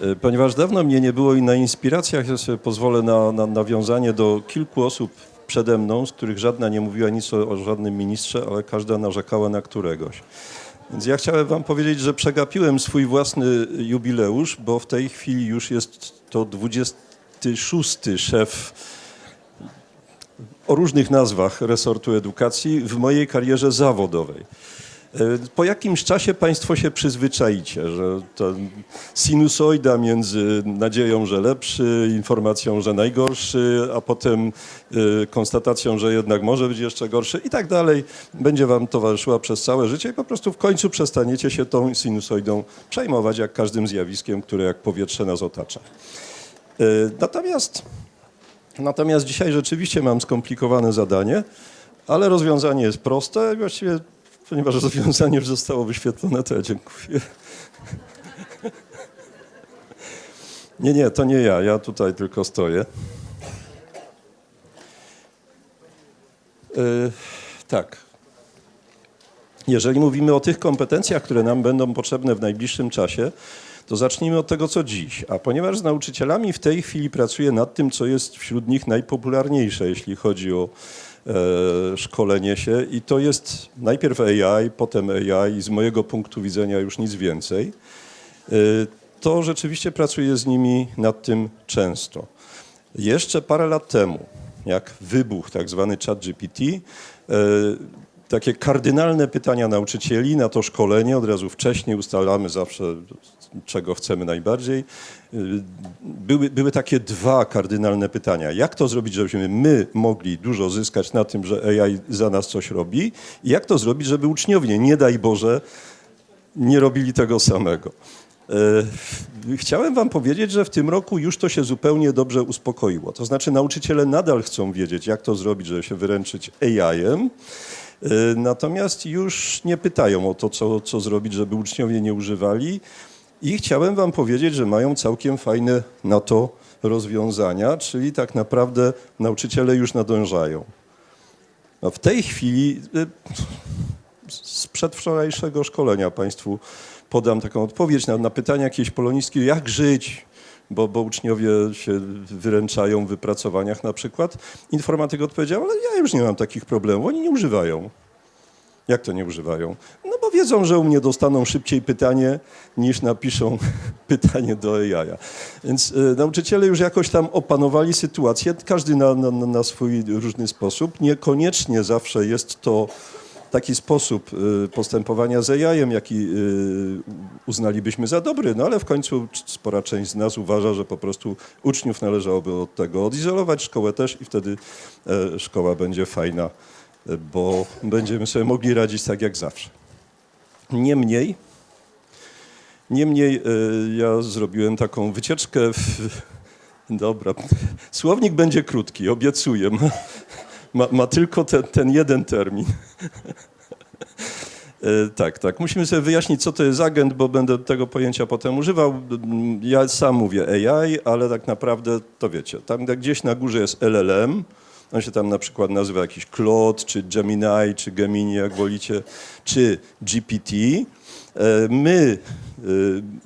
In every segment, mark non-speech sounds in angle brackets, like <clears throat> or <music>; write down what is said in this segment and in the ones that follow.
E, Ponieważ dawno mnie nie było i na inspiracjach, ja sobie pozwolę na, na nawiązanie do kilku osób przede mną, z których żadna nie mówiła nic o, o żadnym ministrze, ale każda narzekała na któregoś. Więc ja chciałem wam powiedzieć, że przegapiłem swój własny jubileusz, bo w tej chwili już jest to 26 szef o różnych nazwach resortu edukacji w mojej karierze zawodowej. E, Po jakimś czasie Państwo się przyzwyczaicie, że ta sinusoida między nadzieją, że lepszy, informacją, że najgorszy, a potem e, konstatacją, że jednak może być jeszcze gorszy i tak dalej, będzie Wam towarzyszyła przez całe życie i po prostu w końcu przestaniecie się tą sinusoidą przejmować jak każdym zjawiskiem, które jak powietrze nas otacza. E, Natomiast Natomiast dzisiaj rzeczywiście mam skomplikowane zadanie, ale rozwiązanie jest proste. Właściwie, ponieważ rozwiązanie już zostało wyświetlone, to ja dziękuję. Nie, nie, to nie ja. Ja tutaj tylko stoję. Yy, tak. Jeżeli mówimy o tych kompetencjach, które nam będą potrzebne w najbliższym czasie, to zacznijmy od tego, co dziś. A ponieważ z nauczycielami w tej chwili pracuję nad tym, co jest wśród nich najpopularniejsze, jeśli chodzi o szkolenie się, i to jest najpierw AI, potem AI i z mojego punktu widzenia już nic więcej, e, to rzeczywiście pracuję z nimi nad tym często. Jeszcze parę lat temu, jak wybuchł tak zwany chat GPT, e, takie kardynalne pytania nauczycieli na to szkolenie, od razu wcześniej ustalamy zawsze, czego chcemy najbardziej. Y, Były, były takie dwa kardynalne pytania. Jak to zrobić, żebyśmy my mogli dużo zyskać na tym, że AI za nas coś robi? I jak to zrobić, żeby uczniowie, nie daj Boże, nie robili tego samego? E, Chciałem Wam powiedzieć, że w tym roku już to się zupełnie dobrze uspokoiło. To znaczy, nauczyciele nadal chcą wiedzieć, jak to zrobić, żeby się wyręczyć AI-em. E, Natomiast już nie pytają o to, co, co zrobić, żeby uczniowie nie używali. I chciałem Wam powiedzieć, że mają całkiem fajne na to rozwiązania, czyli tak naprawdę nauczyciele już nadążają. No w tej chwili y, z przedwczorajszego szkolenia Państwu podam taką odpowiedź na, na pytanie jakieś polonistki, jak żyć, bo, bo uczniowie się wyręczają w wypracowaniach na przykład. Informatyk odpowiedział, ale ja już nie mam takich problemów, oni nie używają. Jak to nie używają? No bo wiedzą, że u mnie dostaną szybciej pytanie, niż napiszą <laughs> pytanie do AI. Więc y, nauczyciele już jakoś tam opanowali sytuację, każdy na, na, na swój różny sposób. Niekoniecznie zawsze jest to taki sposób y, postępowania z AI-em, jaki y, uznalibyśmy za dobry, no ale w końcu spora część z nas uważa, że po prostu uczniów należałoby od tego odizolować, szkołę też i wtedy e, szkoła będzie fajna, e, bo będziemy sobie mogli radzić tak jak zawsze. Niemniej, niemniej e, ja zrobiłem taką wycieczkę w... Dobra, słownik będzie krótki, obiecuję. Ma, ma, tylko ten, jeden termin. <laughs> E, Tak, tak. Musimy sobie wyjaśnić, co to jest agent, bo będę tego pojęcia potem używał. Ja sam mówię AI, ale tak naprawdę to wiecie. Tam gdzieś na górze jest LLM. On się tam na przykład nazywa jakiś Claude, czy Gemini, czy Gemini, jak wolicie, czy GPT. E, My e,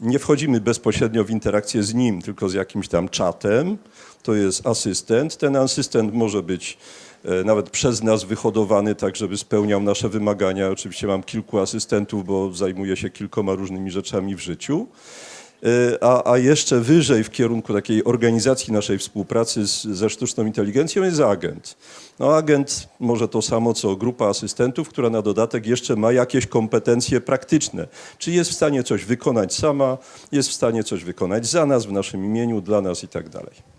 nie wchodzimy bezpośrednio w interakcję z nim, tylko z jakimś tam czatem. To jest asystent. Ten asystent może być nawet przez nas wyhodowany, tak żeby spełniał nasze wymagania. Oczywiście mam kilku asystentów, bo zajmuję się kilkoma różnymi rzeczami w życiu. E, A, a jeszcze wyżej w kierunku takiej organizacji naszej współpracy z, ze sztuczną inteligencją jest agent. No agent może to samo co grupa asystentów, która na dodatek jeszcze ma jakieś kompetencje praktyczne. Czy jest w stanie coś wykonać sama, jest w stanie coś wykonać za nas, w naszym imieniu, dla nas i tak dalej.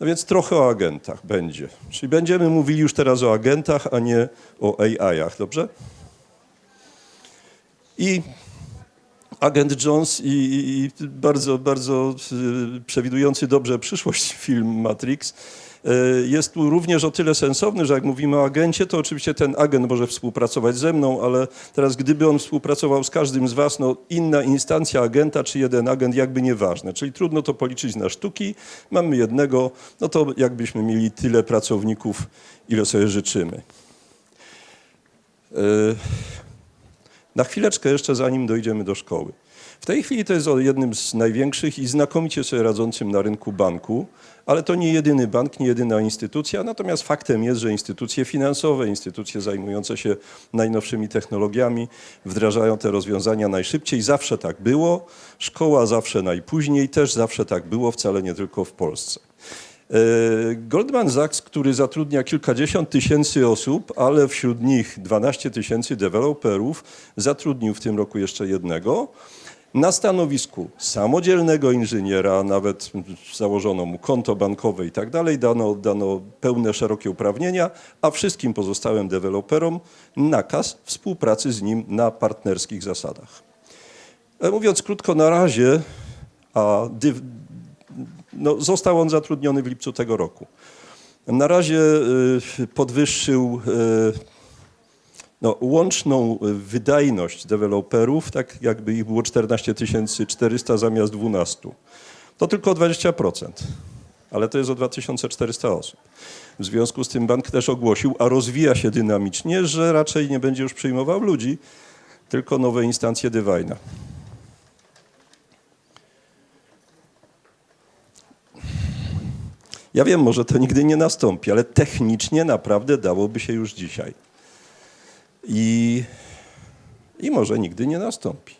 No więc trochę o agentach będzie. Czyli będziemy mówili już teraz o agentach, a nie o AI-ach, dobrze? I agent Jones i, i, i bardzo, bardzo y, przewidujący dobrze przyszłość film Matrix jest tu również o tyle sensowny, że jak mówimy o agencie, to oczywiście ten agent może współpracować ze mną, ale teraz gdyby on współpracował z każdym z was, no inna instancja agenta czy jeden agent jakby nieważne. Czyli trudno to policzyć na sztuki. Mamy jednego, no to jakbyśmy mieli tyle pracowników, ile sobie życzymy. Y, Na chwileczkę jeszcze, zanim dojdziemy do szkoły. W tej chwili to jest jednym z największych i znakomicie sobie radzącym na rynku banku, ale to nie jedyny bank, nie jedyna instytucja. Natomiast faktem jest, że instytucje finansowe, instytucje zajmujące się najnowszymi technologiami wdrażają te rozwiązania najszybciej. Zawsze tak było. Szkoła zawsze najpóźniej, też zawsze tak było, wcale nie tylko w Polsce. E, Goldman Sachs, który zatrudnia kilkadziesiąt tysięcy osób, ale wśród nich 12 tysięcy deweloperów, zatrudnił w tym roku jeszcze jednego. Na stanowisku samodzielnego inżyniera, nawet założono mu konto bankowe i tak dalej, dano, dano pełne, szerokie uprawnienia, a wszystkim pozostałym deweloperom nakaz współpracy z nim na partnerskich zasadach. E, Mówiąc krótko, na razie a dy, no, został on zatrudniony w lipcu tego roku. Na razie y, podwyższył y, no, łączną wydajność deweloperów, tak jakby ich było 14 400 zamiast 12. To tylko o 20%, ale to jest o 2400 osób. W związku z tym bank też ogłosił, a rozwija się dynamicznie, że raczej nie będzie już przyjmował ludzi, tylko nowe instancje Divina. Ja wiem, może to nigdy nie nastąpi, ale technicznie naprawdę dałoby się już dzisiaj. I, I może nigdy nie nastąpi.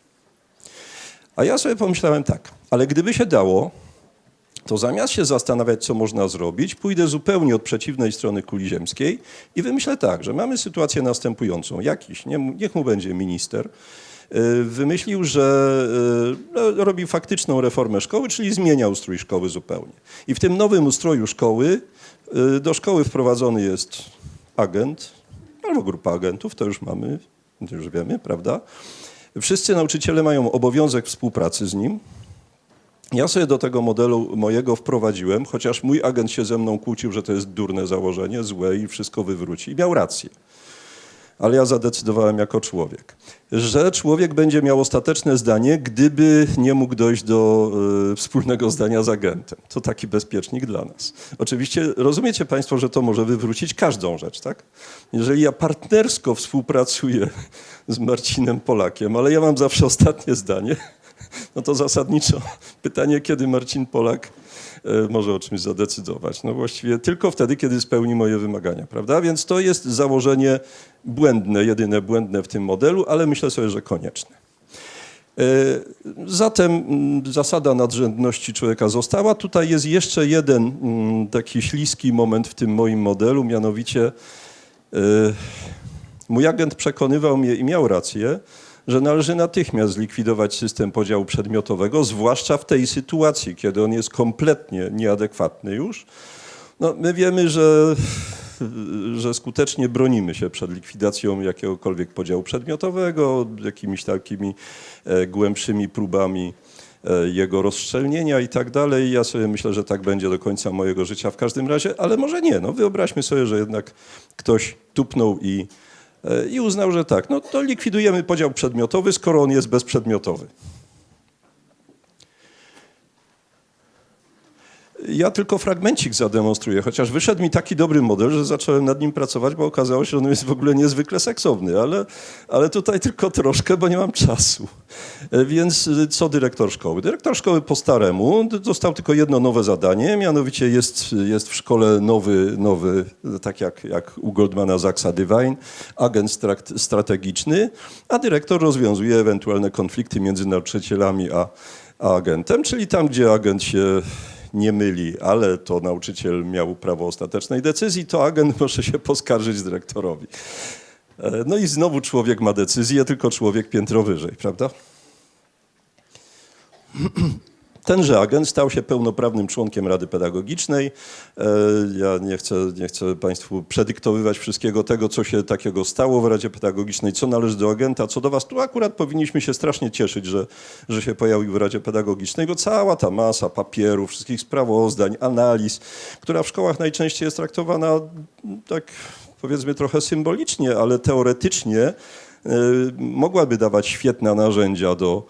A ja sobie pomyślałem tak, ale gdyby się dało, to zamiast się zastanawiać, co można zrobić, pójdę zupełnie od przeciwnej strony kuli ziemskiej i wymyślę tak, że mamy sytuację następującą. Jakiś, nie, niech mu będzie minister, y, wymyślił, że y, no, robi faktyczną reformę szkoły, czyli zmienia ustrój szkoły zupełnie. I w tym nowym ustroju szkoły y, do szkoły wprowadzony jest agent, albo grupa agentów, to już mamy, to już wiemy, prawda? Wszyscy nauczyciele mają obowiązek współpracy z nim. Ja sobie do tego modelu mojego wprowadziłem, chociaż mój agent się ze mną kłócił, że to jest durne założenie, złe i wszystko wywróci. I miał rację. Ale ja zadecydowałem jako człowiek, że człowiek będzie miał ostateczne zdanie, gdyby nie mógł dojść do y, wspólnego zdania z agentem. To taki bezpiecznik dla nas. Oczywiście rozumiecie Państwo, że to może wywrócić każdą rzecz, tak? Jeżeli ja partnersko współpracuję <laughs> z Marcinem Polakiem, ale ja mam zawsze ostatnie zdanie, <laughs> no to zasadniczo pytanie, kiedy Marcin Polak może o czymś zadecydować. No właściwie tylko wtedy, kiedy spełni moje wymagania, prawda? Więc to jest założenie błędne, jedyne błędne w tym modelu, ale myślę sobie, że konieczne. E, Zatem mm, zasada nadrzędności człowieka została. Tutaj jest jeszcze jeden mm, taki śliski moment w tym moim modelu, mianowicie e, mój agent przekonywał mnie i miał rację, że należy natychmiast zlikwidować system podziału przedmiotowego, zwłaszcza w tej sytuacji, kiedy on jest kompletnie nieadekwatny już. No, my wiemy, że, że skutecznie bronimy się przed likwidacją jakiegokolwiek podziału przedmiotowego, jakimiś takimi e, głębszymi próbami e, jego rozszczelnienia i tak dalej. Ja sobie myślę, że tak będzie do końca mojego życia w każdym razie, ale może nie. No, wyobraźmy sobie, że jednak ktoś tupnął i i uznał, że tak, no to likwidujemy podział przedmiotowy, skoro on jest bezprzedmiotowy. Ja tylko fragmencik zademonstruję, chociaż wyszedł mi taki dobry model, że zacząłem nad nim pracować, bo okazało się, że on jest w ogóle niezwykle seksowny, ale, ale tutaj tylko troszkę, bo nie mam czasu. E, Więc y, co dyrektor szkoły? Dyrektor szkoły po staremu dostał tylko jedno nowe zadanie, mianowicie jest, jest w szkole nowy, nowy tak jak, jak u Goldmana Sachsa Divine, agent strategiczny, a dyrektor rozwiązuje ewentualne konflikty między nauczycielami a, a agentem, czyli tam, gdzie agent się nie myli, ale to nauczyciel miał prawo ostatecznej decyzji, to agent <laughs> może się poskarżyć dyrektorowi. E, No i znowu człowiek ma decyzję, tylko człowiek piętro wyżej, prawda? <clears throat> Tenże agent stał się pełnoprawnym członkiem Rady Pedagogicznej. E, Ja nie chcę, nie chcę Państwu przedyktowywać wszystkiego tego, co się takiego stało w Radzie Pedagogicznej, co należy do agenta, co do Was. Tu akurat powinniśmy się strasznie cieszyć, że, że się pojawił w Radzie Pedagogicznej, bo cała ta masa papierów, wszystkich sprawozdań, analiz, która w szkołach najczęściej jest traktowana tak powiedzmy trochę symbolicznie, ale teoretycznie e, mogłaby dawać świetne narzędzia do,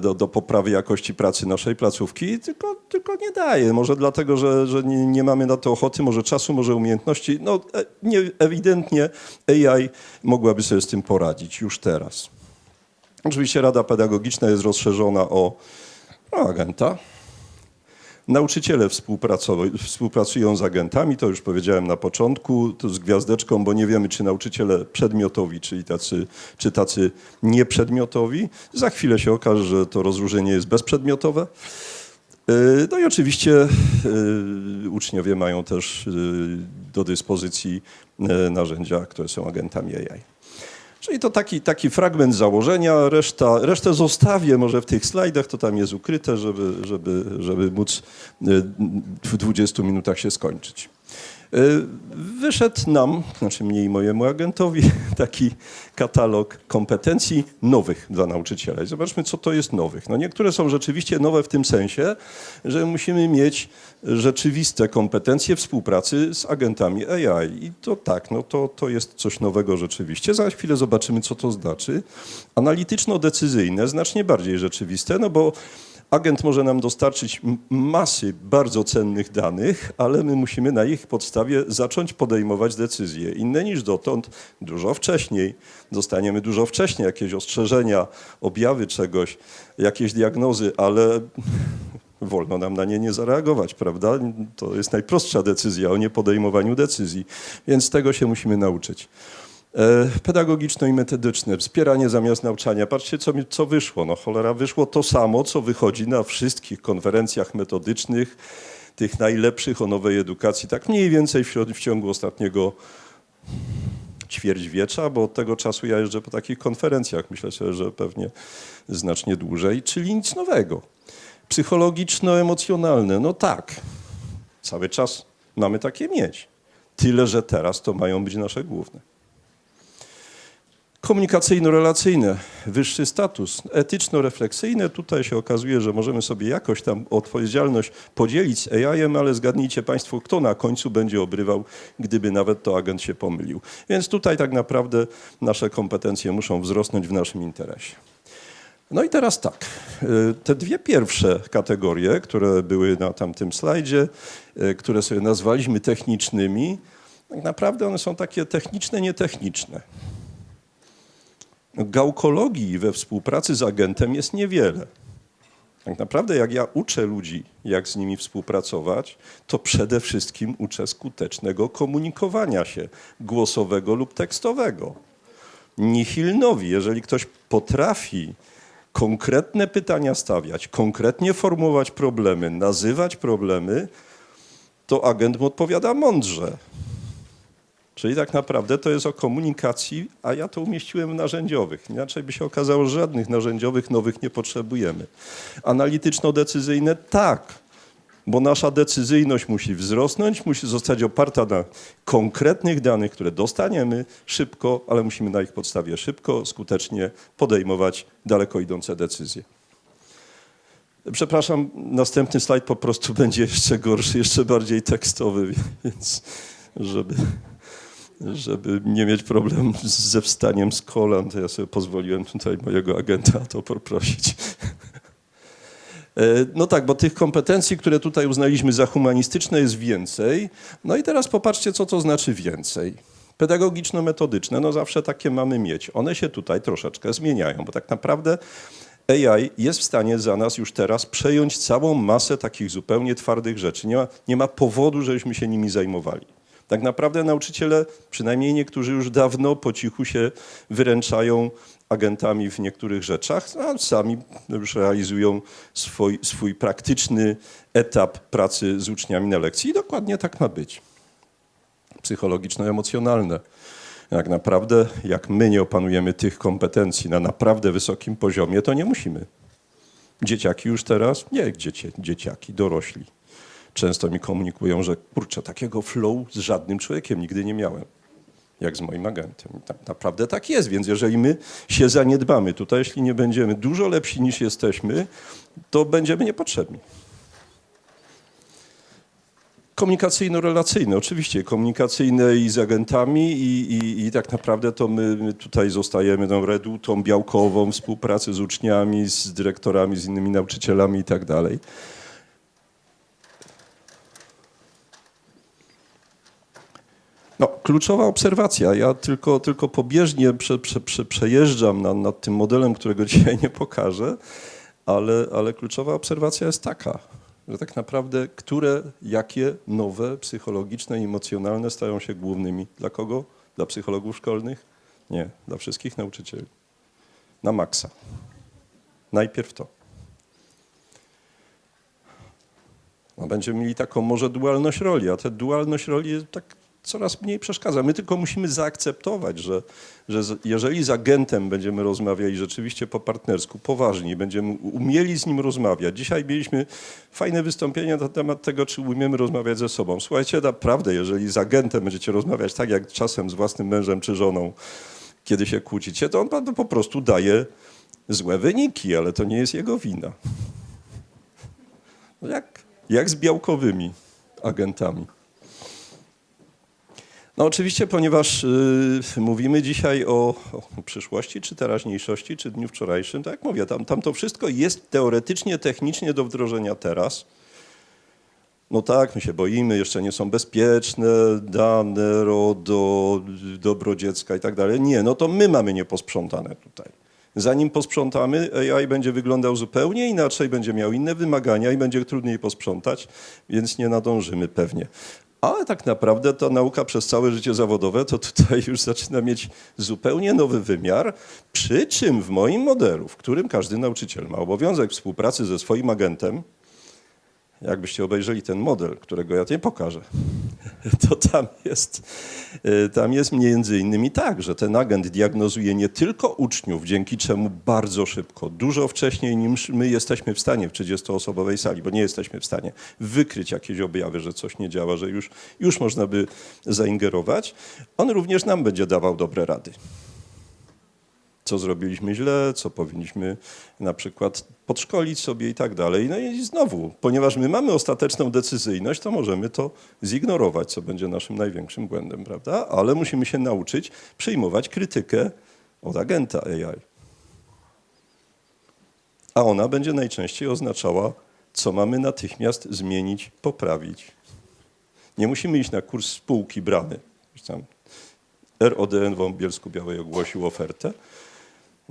do, do poprawy jakości pracy naszej placówki, tylko, tylko nie daje. Może dlatego, że, że nie, nie mamy na to ochoty, może czasu, może umiejętności. No, e, nie, ewidentnie AI mogłaby sobie z tym poradzić już teraz. Oczywiście Rada Pedagogiczna jest rozszerzona o, o agenta. Nauczyciele współpracują z agentami, to już powiedziałem na początku, to z gwiazdeczką, bo nie wiemy, czy nauczyciele przedmiotowi, czyli tacy, czy tacy nieprzedmiotowi. Za chwilę się okaże, że to rozróżnienie jest bezprzedmiotowe. Yy, No i oczywiście yy, uczniowie mają też yy, do dyspozycji narzędzia, które są agentami AI. Czyli to taki, taki fragment założenia, reszta, resztę zostawię może w tych slajdach, to tam jest ukryte, żeby, żeby, żeby móc y, w 20 minutach się skończyć. Y, Wyszedł nam, znaczy mnie i mojemu agentowi, <laughs> taki katalog kompetencji nowych dla nauczyciela. I zobaczmy, co to jest nowych. No niektóre są rzeczywiście nowe w tym sensie, że musimy mieć rzeczywiste kompetencje współpracy z agentami AI. I to tak, no to, to jest coś nowego rzeczywiście. Za chwilę zobaczymy, co to znaczy. Analityczno-decyzyjne, znacznie bardziej rzeczywiste, no bo agent może nam dostarczyć masy bardzo cennych danych, ale my musimy na ich podstawie zacząć podejmować decyzje. Inne niż dotąd, dużo wcześniej. Dostaniemy dużo wcześniej jakieś ostrzeżenia, objawy czegoś, jakieś diagnozy, ale wolno nam na nie nie zareagować, prawda? To jest najprostsza decyzja o niepodejmowaniu decyzji, więc tego się musimy nauczyć. E, Pedagogiczne i metodyczne, wspieranie zamiast nauczania. Patrzcie, co, mi, co wyszło. No cholera, wyszło to samo, co wychodzi na wszystkich konferencjach metodycznych, tych najlepszych o nowej edukacji, tak mniej więcej w, w ciągu ostatniego ćwierćwiecza, bo od tego czasu ja jeżdżę po takich konferencjach, myślę sobie, że pewnie znacznie dłużej, czyli nic nowego. Psychologiczno-emocjonalne, no tak, cały czas mamy takie mieć. Tyle, że teraz to mają być nasze główne. Komunikacyjno-relacyjne, wyższy status, etyczno-refleksyjne. Tutaj się okazuje, że możemy sobie jakoś tam odpowiedzialność podzielić z AI-em, ale zgadnijcie Państwo, kto na końcu będzie obrywał, gdyby nawet to agent się pomylił. Więc tutaj tak naprawdę nasze kompetencje muszą wzrosnąć w naszym interesie. No i teraz tak, y, te dwie pierwsze kategorie, które były na tamtym slajdzie, y, które sobie nazwaliśmy technicznymi, tak naprawdę one są takie techniczne, nietechniczne. Gałkologii we współpracy z agentem jest niewiele. Tak naprawdę, jak ja uczę ludzi, jak z nimi współpracować, to przede wszystkim uczę skutecznego komunikowania się głosowego lub tekstowego. Nihilnowi, jeżeli ktoś potrafi konkretne pytania stawiać, konkretnie formułować problemy, nazywać problemy, to agent mu odpowiada mądrze. Czyli tak naprawdę to jest o komunikacji, a ja to umieściłem w narzędziowych. Inaczej by się okazało, że żadnych narzędziowych nowych nie potrzebujemy. Analityczno-decyzyjne tak, bo nasza decyzyjność musi wzrosnąć, musi zostać oparta na konkretnych danych, które dostaniemy szybko, ale musimy na ich podstawie szybko, skutecznie podejmować daleko idące decyzje. Przepraszam, następny slajd po prostu <laughs> będzie jeszcze gorszy, jeszcze bardziej tekstowy, więc żeby żeby nie mieć problemu ze wstaniem z kolan, to ja sobie pozwoliłem tutaj mojego agenta o to poprosić. E, No tak, bo tych kompetencji, które tutaj uznaliśmy za humanistyczne jest więcej. No i teraz popatrzcie, co to znaczy więcej. Pedagogiczno-metodyczne, no zawsze takie mamy mieć. One się tutaj troszeczkę zmieniają, bo tak naprawdę AI jest w stanie za nas już teraz przejąć całą masę takich zupełnie twardych rzeczy. Nie ma, nie ma powodu, żebyśmy się nimi zajmowali. Tak naprawdę nauczyciele, przynajmniej niektórzy już dawno po cichu się wyręczają agentami w niektórych rzeczach, a sami już realizują swój, swój praktyczny etap pracy z uczniami na lekcji i dokładnie tak ma być. Psychologiczno-emocjonalne. Jak naprawdę, jak my nie opanujemy tych kompetencji na naprawdę wysokim poziomie, to nie musimy. Dzieciaki już teraz, nie dzieci, dzieciaki, dorośli często mi komunikują, że kurczę, takiego flow z żadnym człowiekiem nigdy nie miałem, jak z moim agentem. Tak naprawdę tak jest, więc jeżeli my się zaniedbamy tutaj, jeśli nie będziemy dużo lepsi niż jesteśmy, to będziemy niepotrzebni. Komunikacyjno-relacyjne, oczywiście, komunikacyjne i z agentami i, i, i tak naprawdę to my, my tutaj zostajemy tą redutą białkową współpracy z uczniami, z dyrektorami, z innymi nauczycielami i tak dalej. Kluczowa obserwacja. Ja tylko, tylko pobieżnie prze, prze, prze, przejeżdżam nad, nad tym modelem, którego <laughs> dzisiaj nie pokażę, ale, ale kluczowa obserwacja jest taka, że tak naprawdę które, jakie nowe psychologiczne i emocjonalne stają się głównymi. Dla kogo? Dla psychologów szkolnych? Nie, dla wszystkich nauczycieli. Na maksa. Najpierw to. No, będziemy mieli taką może dualność roli, a ta dualność roli tak coraz mniej przeszkadza. My tylko musimy zaakceptować, że, że jeżeli z agentem będziemy rozmawiali rzeczywiście po partnersku, poważnie, będziemy umieli z nim rozmawiać. Dzisiaj mieliśmy fajne wystąpienia na temat tego, czy umiemy rozmawiać ze sobą. Słuchajcie, naprawdę, jeżeli z agentem będziecie rozmawiać tak jak czasem z własnym mężem czy żoną, kiedy się kłócicie, to on po prostu daje złe wyniki, ale to nie jest jego wina. No Jak, jak z białkowymi agentami. No oczywiście, ponieważ y, mówimy dzisiaj o, o przyszłości, czy teraźniejszości, czy dniu wczorajszym, tak jak mówię, tam, tam to wszystko jest teoretycznie, technicznie do wdrożenia teraz. No tak, my się boimy, jeszcze nie są bezpieczne dane, RODO, dobro dziecka i tak dalej. Nie, no to my mamy nieposprzątane tutaj. Zanim posprzątamy, AI będzie wyglądał zupełnie inaczej, będzie miał inne wymagania i będzie trudniej posprzątać, więc nie nadążymy pewnie. Ale tak naprawdę ta nauka przez całe życie zawodowe to tutaj już zaczyna mieć zupełnie nowy wymiar, przy czym w moim modelu, w którym każdy nauczyciel ma obowiązek współpracy ze swoim agentem, jakbyście obejrzeli ten model, którego ja nie pokażę, <laughs> to tam jest, y, tam jest między innymi tak, że ten agent diagnozuje nie tylko uczniów, dzięki czemu bardzo szybko, dużo wcześniej niż my jesteśmy w stanie w 30-osobowej sali, bo nie jesteśmy w stanie wykryć jakieś objawy, że coś nie działa, że już, już można by zaingerować. On również nam będzie dawał dobre rady co zrobiliśmy źle, co powinniśmy na przykład podszkolić sobie i tak dalej. No i znowu, ponieważ my mamy ostateczną decyzyjność, to możemy to zignorować, co będzie naszym największym błędem, prawda? Ale musimy się nauczyć przyjmować krytykę od agenta AI. A ona będzie najczęściej oznaczała, co mamy natychmiast zmienić, poprawić. Nie musimy iść na kurs spółki Tam RODN w Bielsku Białej ogłosił ofertę.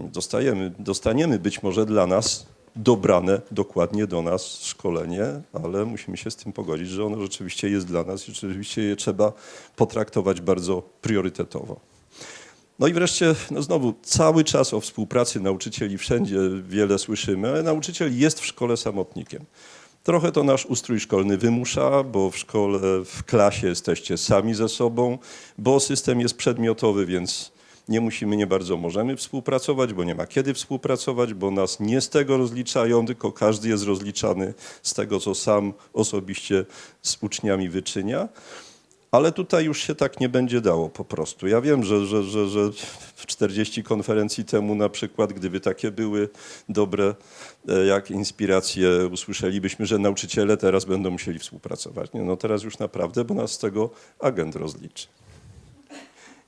Dostajemy, dostaniemy być może dla nas dobrane dokładnie do nas szkolenie, ale musimy się z tym pogodzić, że ono rzeczywiście jest dla nas i rzeczywiście je trzeba potraktować bardzo priorytetowo. No i wreszcie, no znowu, cały czas o współpracy nauczycieli wszędzie wiele słyszymy, ale nauczyciel jest w szkole samotnikiem. Trochę to nasz ustrój szkolny wymusza, bo w szkole, w klasie jesteście sami ze sobą, bo system jest przedmiotowy, więc nie musimy, nie bardzo możemy współpracować, bo nie ma kiedy współpracować, bo nas nie z tego rozliczają, tylko każdy jest rozliczany z tego, co sam osobiście z uczniami wyczynia. Ale tutaj już się tak nie będzie dało po prostu. Ja wiem, że, że, że, że w 40 konferencji temu na przykład, gdyby takie były dobre e, jak inspiracje, usłyszelibyśmy, że nauczyciele teraz będą musieli współpracować. Nie, no teraz już naprawdę, bo nas z tego agent rozliczy.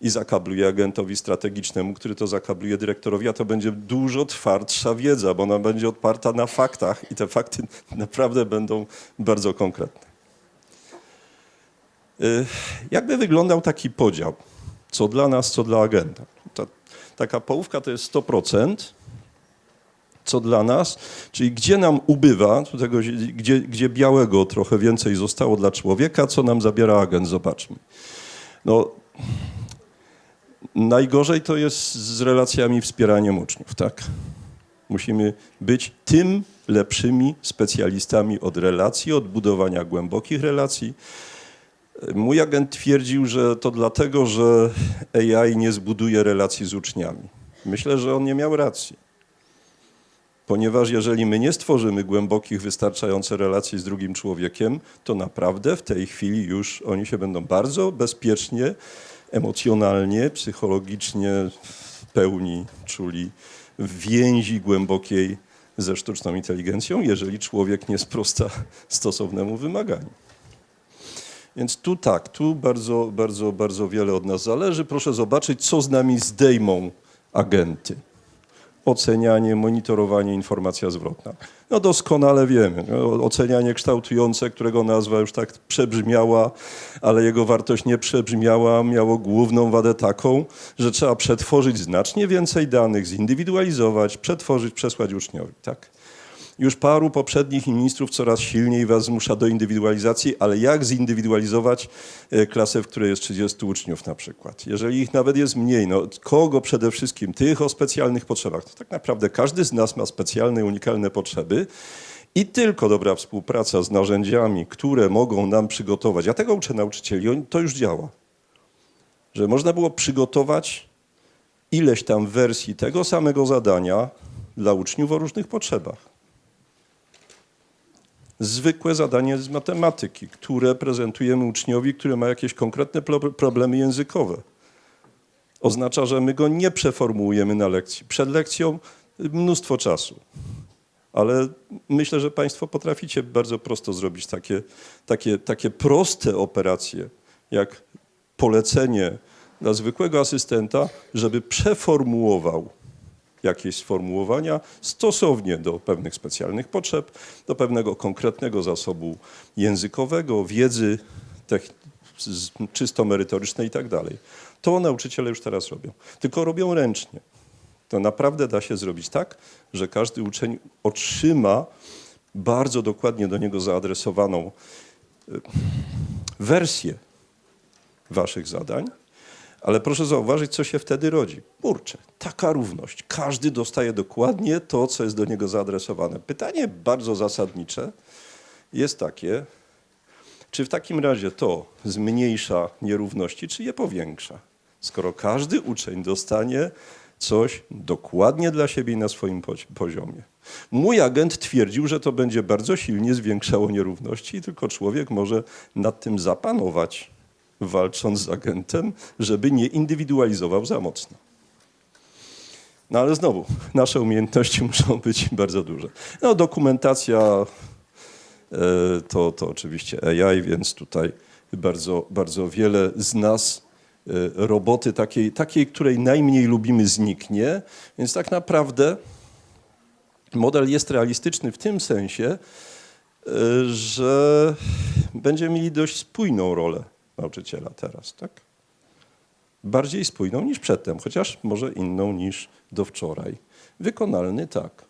I zakabluje agentowi strategicznemu, który to zakabluje dyrektorowi, a to będzie dużo twardsza wiedza, bo ona będzie oparta na faktach i te fakty <laughs> naprawdę będą bardzo konkretne. Y, Jakby wyglądał taki podział? Co dla nas, co dla agenta? Ta, taka połówka to jest 100%, co dla nas, czyli gdzie nam ubywa, tego, gdzie, gdzie białego trochę więcej zostało dla człowieka, co nam zabiera agent, zobaczmy. No, najgorzej to jest z relacjami, wspieraniem uczniów, tak? Musimy być tym lepszymi specjalistami od relacji, od budowania głębokich relacji, Mój agent twierdził, że to dlatego, że AI nie zbuduje relacji z uczniami. Myślę, że on nie miał racji. Ponieważ jeżeli my nie stworzymy głębokich, wystarczająco relacji z drugim człowiekiem, to naprawdę w tej chwili już oni się będą bardzo bezpiecznie, emocjonalnie, psychologicznie w pełni czuli więzi głębokiej ze sztuczną inteligencją, jeżeli człowiek nie sprosta stosownemu wymaganiu. Więc tu tak, tu bardzo, bardzo, bardzo wiele od nas zależy. Proszę zobaczyć, co z nami zdejmą agenty. Ocenianie, monitorowanie, informacja zwrotna. No doskonale wiemy. No, ocenianie kształtujące, którego nazwa już tak przebrzmiała, ale jego wartość nie przebrzmiała, miało główną wadę taką, że trzeba przetworzyć znacznie więcej danych, zindywidualizować, przetworzyć, przesłać uczniowi. Tak? Już paru poprzednich ministrów coraz silniej was zmusza do indywidualizacji, ale jak zindywidualizować e, klasę, w której jest 30 uczniów na przykład? Jeżeli ich nawet jest mniej, no kogo przede wszystkim? Tych o specjalnych potrzebach. To tak naprawdę każdy z nas ma specjalne, unikalne potrzeby i tylko dobra współpraca z narzędziami, które mogą nam przygotować. Ja tego uczę nauczycieli, to już działa. Że można było przygotować ileś tam wersji tego samego zadania dla uczniów o różnych potrzebach zwykłe zadanie z matematyki, które prezentujemy uczniowi, który ma jakieś konkretne pro- problemy językowe. Oznacza, że my go nie przeformułujemy na lekcji. Przed lekcją mnóstwo czasu. Ale myślę, że Państwo potraficie bardzo prosto zrobić takie, takie, takie proste operacje, jak polecenie dla zwykłego asystenta, żeby przeformułował jakieś sformułowania stosownie do pewnych specjalnych potrzeb, do pewnego konkretnego zasobu językowego, wiedzy czysto merytorycznej i tak dalej. To nauczyciele już teraz robią, tylko robią ręcznie. To naprawdę da się zrobić tak, że każdy uczeń otrzyma bardzo dokładnie do niego zaadresowaną y, wersję waszych zadań, ale proszę zauważyć, co się wtedy rodzi. Kurczę, taka równość. Każdy dostaje dokładnie to, co jest do niego zaadresowane. Pytanie bardzo zasadnicze jest takie, czy w takim razie to zmniejsza nierówności, czy je powiększa? Skoro każdy uczeń dostanie coś dokładnie dla siebie i na swoim pozi- poziomie. Mój agent twierdził, że to będzie bardzo silnie zwiększało nierówności i tylko człowiek może nad tym zapanować, walcząc z agentem, żeby nie indywidualizował za mocno. No ale znowu, nasze umiejętności <laughs> muszą być bardzo duże. No dokumentacja e, to, to oczywiście AI, więc tutaj bardzo, bardzo wiele z nas e, roboty takiej, takiej, której najmniej lubimy, zniknie. Więc tak naprawdę model jest realistyczny w tym sensie, e, że będziemy mieli dość spójną rolę nauczyciela teraz, tak? Bardziej spójną niż przedtem, chociaż może inną niż do wczoraj. Wykonalny tak.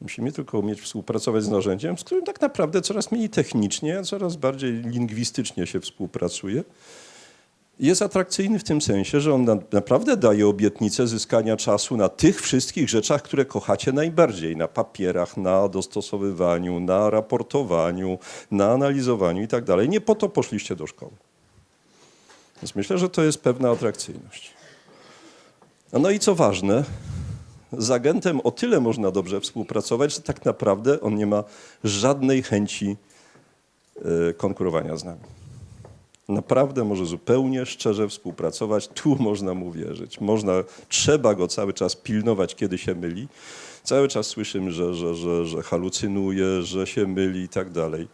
Musimy tylko umieć współpracować z narzędziem, z którym tak naprawdę coraz mniej technicznie, a coraz bardziej lingwistycznie się współpracuje. Jest atrakcyjny w tym sensie, że on na, naprawdę daje obietnicę zyskania czasu na tych wszystkich rzeczach, które kochacie najbardziej. Na papierach, na dostosowywaniu, na raportowaniu, na analizowaniu i tak dalej. Nie po to poszliście do szkoły. Więc myślę, że to jest pewna atrakcyjność. No i co ważne, z agentem o tyle można dobrze współpracować, że tak naprawdę on nie ma żadnej chęci e, konkurowania z nami. Naprawdę może zupełnie szczerze współpracować, tu <laughs> można mu wierzyć. Można, trzeba go cały czas pilnować, kiedy się myli. Cały czas słyszymy, że, że, że, że halucynuje, że się myli i tak dalej.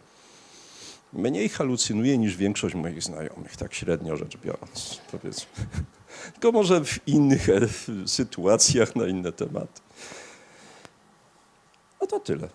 Mniej halucynuje niż większość moich znajomych, tak średnio rzecz biorąc, powiedzmy. <laughs> Tylko może w innych e, sytuacjach, na inne tematy. No to tyle.